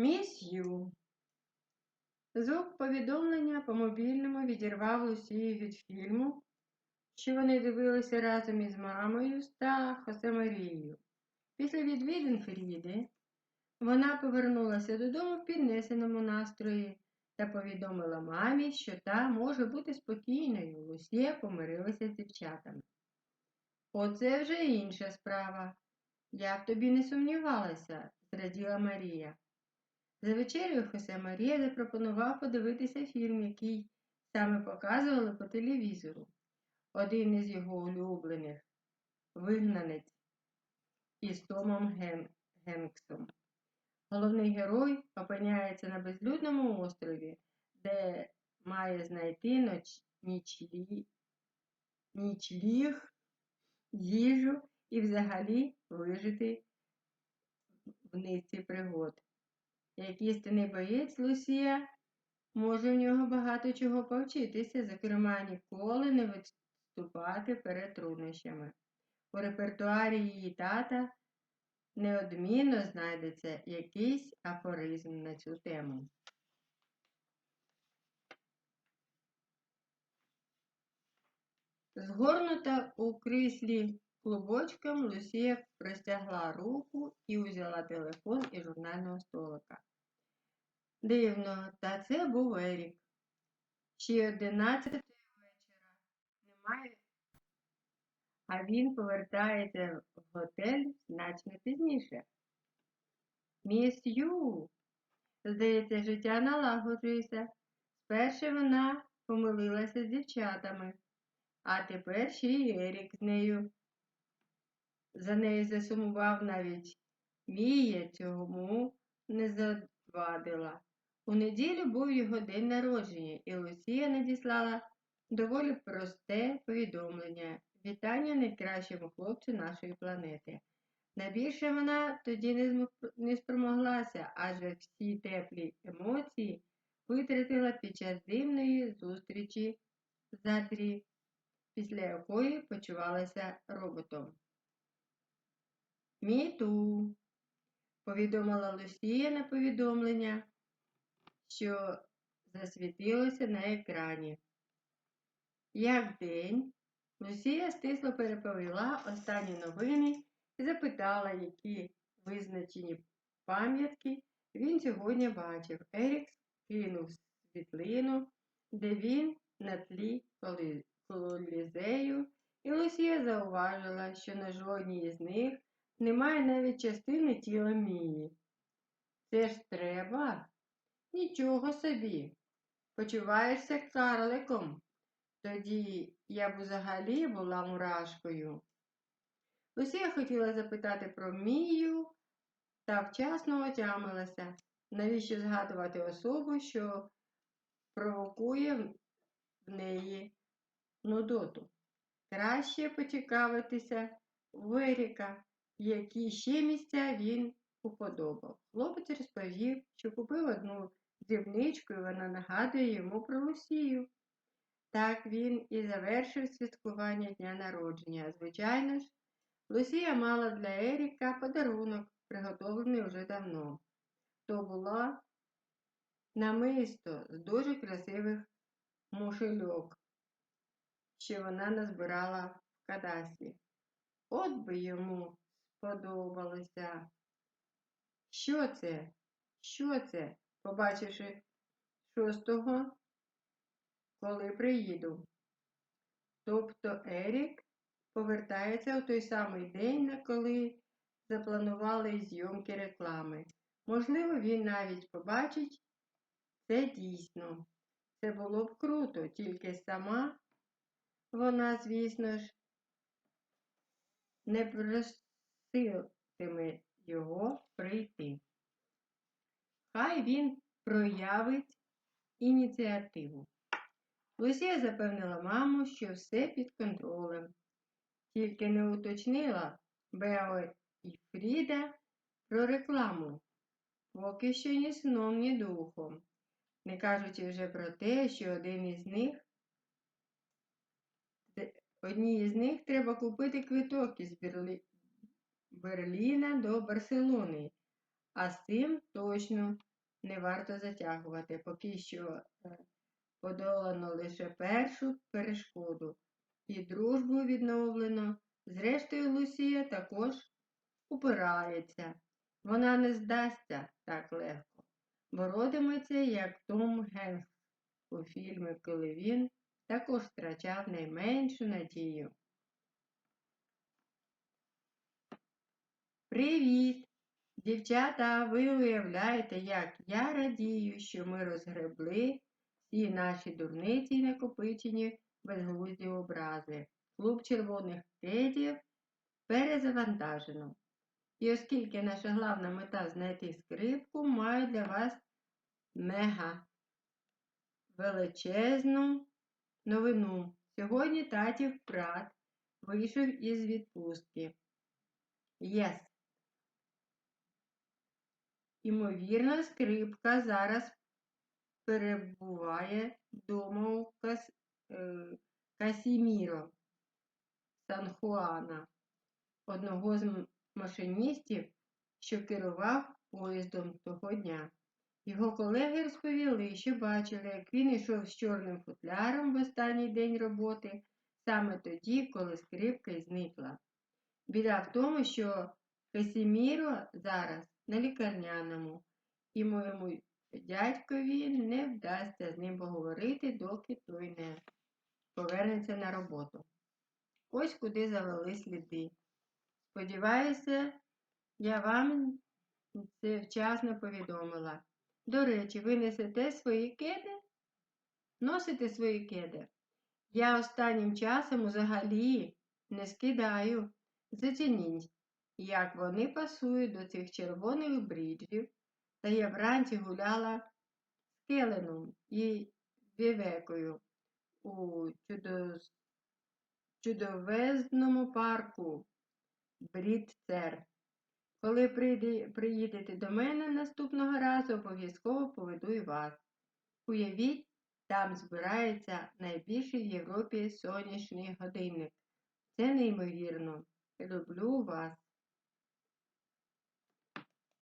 Міс Ю. Звук повідомлення по мобільному відірвав Лусію від фільму, що вони дивилися разом із мамою та Хосе Марією. Після відвідин Фріди вона повернулася додому в піднесеному настрої та повідомила мамі, що та може бути спокійною. Лусія помирилася з дівчатами. Оце вже інша справа. Я в тобі не сумнівалася, зраділа Марія. За вечерею Хосе Марія запропонував подивитися фільм, який саме показували по телевізору. Один із його улюблених вигнанець із Томом Ген... Генксом. Головний герой опиняється на безлюдному острові, де має знайти ноч... нічлі... нічліг, їжу і взагалі вижити в низці пригод. Як істинний боєць Лусія може в нього багато чого повчитися, зокрема, ніколи не відступати перед труднощами. У репертуарі її тата неодмінно знайдеться якийсь афоризм на цю тему. Згорнута у кріслі клубочком, Лусія простягла руку і узяла телефон із журнального столика. Дивно, та це був Ерік. Ще одинадцятої вечора немає, а він повертається в готель значно пізніше. Міс Ю, здається, життя налагоджується. Спершу вона помилилася з дівчатами, а тепер ще й Ерік з нею. За нею засумував навіть Мія цьому не завадила. У неділю був його день народження, і Лусія надіслала доволі просте повідомлення вітання найкращому хлопцю нашої планети. Найбільше вона тоді не, спромоглася, адже всі теплі емоції витратила під час дивної зустрічі з Задрі, після якої почувалася роботом. Міту, повідомила Лусія на повідомлення, що засвітилося на екрані. Як день, Лусія стисло переповіла останні новини і запитала, які визначені пам'ятки він сьогодні бачив. Ерікс кинув світлину, де він на тлі колізею, і Лусія зауважила, що на жодній із них немає навіть частини тіла Мії. Це ж треба? Нічого собі. Почуваєшся карликом. Тоді я б взагалі була мурашкою. Лусія хотіла запитати про Мію та вчасно отямилася, навіщо згадувати особу, що провокує в неї нудоту. Краще поцікавитися Еріка, які ще місця він уподобав. Хлопець розповів, що купив одну дрібничку, і вона нагадує йому про Лусію. Так він і завершив святкування дня народження. Звичайно ж, Лусія мала для Еріка подарунок, приготовлений уже давно. То була намисто з дуже красивих мушельок, що вона назбирала в кадасі. От би йому сподобалося. Що це? Що це? Побачивши шостого, коли приїду. Тобто Ерік повертається у той самий день, на коли запланували зйомки реклами. Можливо, він навіть побачить це дійсно. Це було б круто, тільки сама вона, звісно ж, не проситиме його прийти. Хай він проявить ініціативу. Лусія запевнила маму, що все під контролем, тільки не уточнила Бео і Фріда про рекламу, поки що ні сном, ні духом, не кажучи вже про те, що один із них одній із них треба купити квиток із Берліна до Барселони, а з цим точно не варто затягувати, поки що е, подолано лише першу перешкоду, і дружбу відновлено. Зрештою, Лусія також упирається. Вона не здасться так легко. Боротиметься, як Том Генкс у фільмі, коли він також втрачав найменшу надію. Привіт! Дівчата, ви уявляєте, як я радію, що ми розгребли всі наші дурниці й накопичені безглузді образи. Клуб червоних кедів перезавантажено. І оскільки наша головна мета знайти скрипку, маю для вас мега величезну новину. Сьогодні татів брат вийшов із відпустки. Єс. Імовірно, скрипка зараз перебуває вдома у Кас... е... Касіміро Сан-Хуана, одного з машиністів, що керував поїздом того дня. Його колеги розповіли, що бачили, як він йшов з чорним футляром в останній день роботи, саме тоді, коли скрипка зникла. Біда в тому, що Касіміро зараз на лікарняному, і моєму дядькові не вдасться з ним поговорити, доки той не повернеться на роботу. Ось куди завели сліди. Сподіваюся, я вам це вчасно повідомила. До речі, ви несете свої кеди? Носите свої кеди? Я останнім часом взагалі не скидаю. Зацініть, як вони пасують до цих червоних бріджів, та я вранці гуляла з Келеном і Вівекою у чудо... чудовезному парку Брідцер. Коли приїдете до мене наступного разу, обов'язково поведу і вас. Уявіть, там збирається найбільший в Європі сонячний годинник. Це неймовірно. Люблю вас.